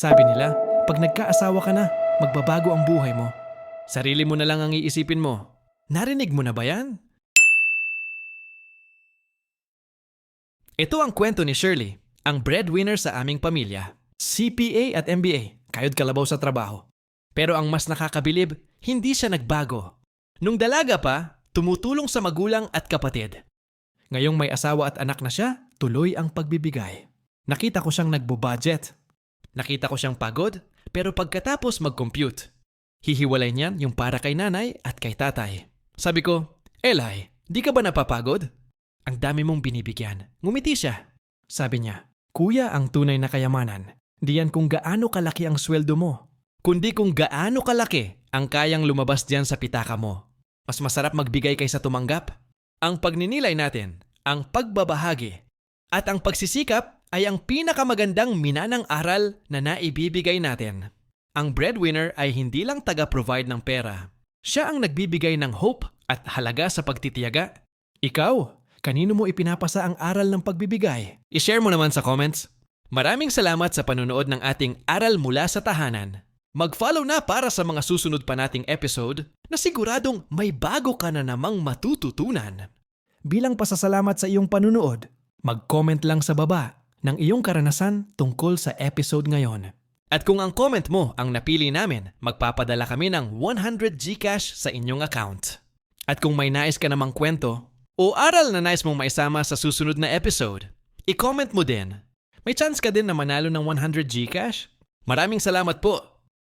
Sabi nila, pag nagkaasawa ka na, magbabago ang buhay mo. Sarili mo na lang ang iisipin mo. Narinig mo na ba yan? Ito ang kwento ni Shirley, ang breadwinner sa aming pamilya. CPA at MBA, kayod kalabaw sa trabaho. Pero ang mas nakakabilib, hindi siya nagbago. Nung dalaga pa, tumutulong sa magulang at kapatid. Ngayong may asawa at anak na siya, tuloy ang pagbibigay. Nakita ko siyang nagbo-budget. Nakita ko siyang pagod, pero pagkatapos mag-compute, hihiwalay niyan yung para kay nanay at kay tatay. Sabi ko, Eli, di ka ba napapagod? Ang dami mong binibigyan. Ngumiti siya. Sabi niya, Kuya ang tunay na kayamanan. Di yan kung gaano kalaki ang sweldo mo, kundi kung gaano kalaki ang kayang lumabas diyan sa pitaka mo. Mas masarap magbigay kaysa tumanggap. Ang pagninilay natin, ang pagbabahagi, at ang pagsisikap ay ang pinakamagandang minanang aral na naibibigay natin. Ang breadwinner ay hindi lang taga-provide ng pera. Siya ang nagbibigay ng hope at halaga sa pagtitiyaga. Ikaw, kanino mo ipinapasa ang aral ng pagbibigay? I-share mo naman sa comments. Maraming salamat sa panunood ng ating Aral Mula sa Tahanan. Mag-follow na para sa mga susunod pa nating episode na siguradong may bago ka na namang matututunan. Bilang pasasalamat sa iyong panunood, mag-comment lang sa baba ng iyong karanasan tungkol sa episode ngayon. At kung ang comment mo ang napili namin, magpapadala kami ng 100 Gcash sa inyong account. At kung may nais ka namang kwento o aral na nais mong maisama sa susunod na episode, i-comment mo din. May chance ka din na manalo ng 100 Gcash. Maraming salamat po